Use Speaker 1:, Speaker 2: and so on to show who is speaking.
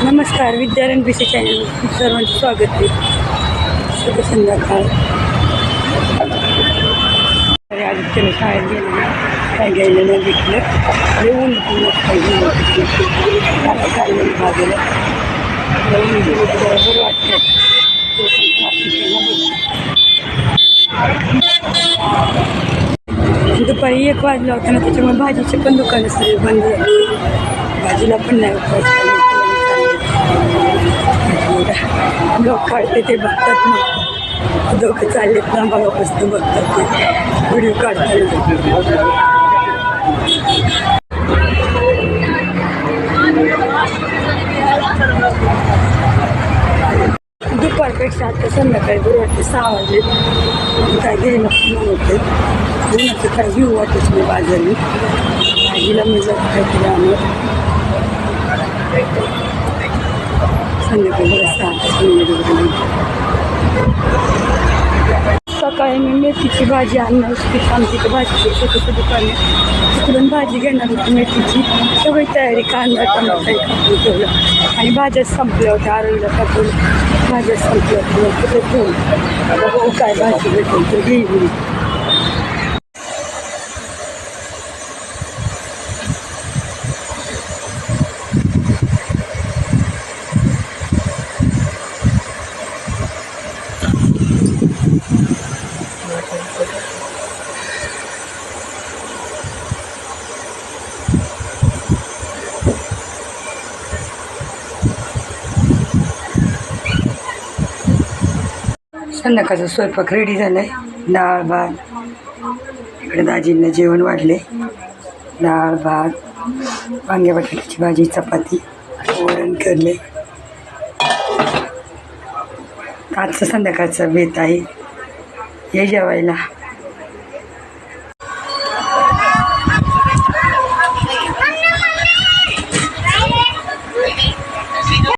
Speaker 1: नमस्कार Vidyaranya B C channel सर्वांचे स्वागत आहे. शुभ संध्याकाळ. अरे आदित्यने शाळेत गेलं काय घ्यायला नाही भेटलं. ऊन पाहिजे आता काय बाजूला येऊन बरं वाटतं दुपारी एक वाजला होता ना त्याच्यामुळे भाजीचे पण दुकानं सगळे बंद भाजीला पण नाही उपवास लोक काढते ते बघतात ना. दोघं चाललेत ना बघापासून बघतात ते. व्हिडिओ काढतात दुपारपेक्षा आता संध्याकाळी बरं वाटते सहा वाजले काय घ्यायला होते. जेवणाचं काय घेऊ वाटत नाही बाजारी. आईला मी जर काय केलं आम्ही. संध्याकाळी सकाळी मी मेथीची भाजी आणणार होती आमची भाजीची छोटंसं दुकान आहे तिकडून भाजी घेणार होती मेथीची. सगळी तयारी कांदा टमाटा कापून ठेवला. आणि भाज्या संपल्या होत्या आरोग्याला कापून भाज्या संपल्या होत्या मग तिथे ठेवून. काय भाजी भेटेल तर घेईल संध्याकाळचा स्वयंपाक रेडी झाला आहे डाळ भात. इकडे दाजींना जेवण वाढले. डाळ भात वांग्या बटाट्याची भाजी चपाती. वरण करले. आजचं संध्याकाळचं बेत आहे. ये जेवायला.